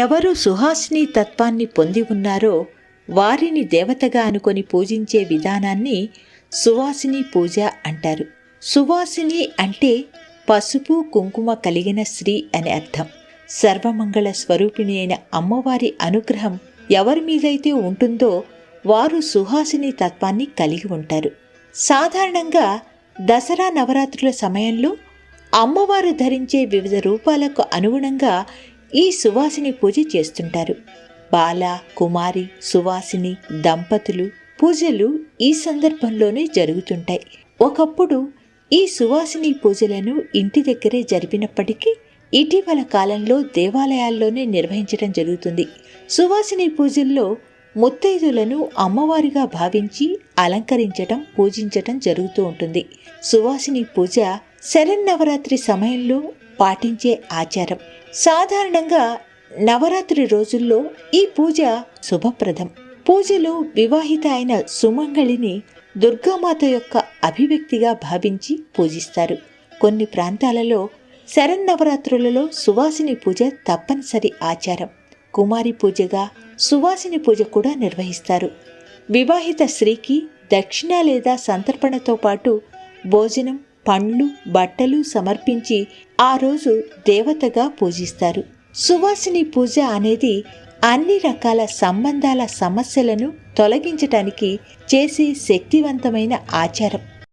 ఎవరు సుహాసిని తత్వాన్ని పొంది ఉన్నారో వారిని దేవతగా అనుకొని పూజించే విధానాన్ని సువాసిని పూజ అంటారు. సువాసిని అంటే పసుపు కుంకుమ కలిగిన స్త్రీ అని అర్థం. సర్వమంగళ స్వరూపిణి అయిన అమ్మవారి అనుగ్రహం ఎవరి మీదైతే ఉంటుందో వారు సుహాసిని తత్వాన్ని కలిగి ఉంటారు. సాధారణంగా దసరా నవరాత్రుల సమయంలో అమ్మవారు ధరించే వివిధ రూపాలకు అనుగుణంగా ఈ సువాసిని పూజ చేస్తుంటారు. బాల కుమారి సువాసిని దంపతులు పూజలు ఈ సందర్భంలోనే జరుగుతుంటాయి. ఒకప్పుడు ఈ సువాసిని పూజలను ఇంటి దగ్గరే జరిపినప్పటికీ ఇటీవల కాలంలో దేవాలయాల్లోనే నిర్వహించడం జరుగుతుంది. సువాసిని పూజల్లో ముత్తైదులను అమ్మవారిగా భావించి అలంకరించటం పూజించటం జరుగుతూ ఉంటుంది. సువాసిని పూజ శరన్నవరాత్రి సమయంలో పాటించే ఆచారం. సాధారణంగా నవరాత్రి రోజుల్లో ఈ పూజ శుభప్రదం. పూజలో వివాహిత అయిన సుమంగళిని దుర్గామాత యొక్క అభివ్యక్తిగా భావించి పూజిస్తారు. కొన్ని ప్రాంతాలలో శరన్నవరాత్రులలో సువాసిని పూజ తప్పనిసరి ఆచారం. కుమారి పూజగా సువాసిని పూజ కూడా నిర్వహిస్తారు. వివాహిత స్త్రీకి దక్షిణ లేదా సంతర్పణతో పాటు భోజనం పండ్లు బట్టలు సమర్పించి ఆ రోజు దేవతగా పూజిస్తారు. సువాసిని పూజ అనేది అన్ని రకాల సంబంధాల సమస్యలను తొలగించటానికి చేసే శక్తివంతమైన ఆచారం.